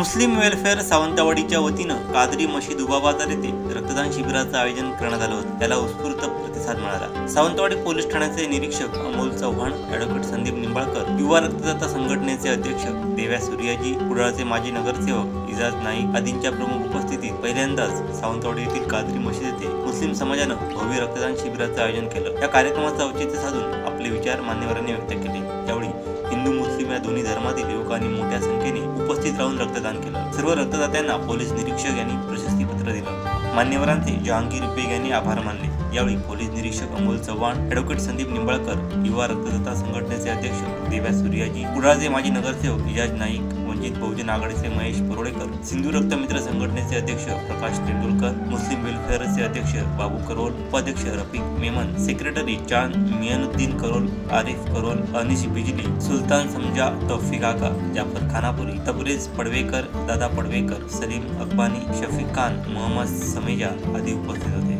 मुस्लिम welfare सावंतवाडीच्या वतीनं कादरी मशीद उभा बाजार येथे रक्तदान शिबिराचं आयोजन करण्यात आलं होतं. त्याला उत्स्फूर्त प्रतिसाद मिळाला. सावंतवाडी पोलीस ठाण्याचे निरीक्षक अमोल चव्हाण ॲडव्होकेट संदीप निंबाळकर युवा रक्तदाता संघटनेचे अध्यक्ष देव्या सूर्याजी कुडाळचे माजी नगरसेवक इजाज नाईक आदींच्या प्रमुख उपस्थितीत पहिल्यांदाच सावंतवाडी येथील कादरी मशीद येथे मुस्लिम समाजानं भव्य रक्तदान शिबिराचं आयोजन केलं. या कार्यक्रमाचं औचित्य साधून आपले विचार मान्यवरांनी व्यक्त केले. त्यावेळी हिंदू मुस्लिम या दोन्ही धर्मातील नागरिकांनी मोठ्या संख्येने उपस्थित राहून रक्तदान केलं. सर्व रक्तदात्यांना पोलीस निरीक्षक यांनी प्रशस्ती पत्र दिलं. मान्यवरांचे जहांगीर बेग यांनी आभार मानले. यावेळी पोलीस निरीक्षक अमोल चव्हाण ॲडव्होकेट संदीप निंबाळकर युवा रक्तदाता संघटनेचे अध्यक्ष देव्या सूर्याजी कुडाळचे माजी नगरसेवक इजाज नाईक वंचित बहुजन आघाडीचे महेश परोडेकर सिंधू रक्तमित्र संघटनेचे अध्यक्ष प्रकाश तेंडुलकर मुस्लिम वेलफेअरचे अध्यक्ष बाबू करोल उपाध्यक्ष रफिक मेमन सेक्रेटरी चांद मियानुद्दीन करोल आरिफ करोल अनिश बिजली सुलतान समजा तौफिक आका जाफर खानापुरी तबरेज पडवेकर दादा पडवेकर सलीम अकबानी शफीक खान मोहम्मद समेजा आदी उपस्थित होते.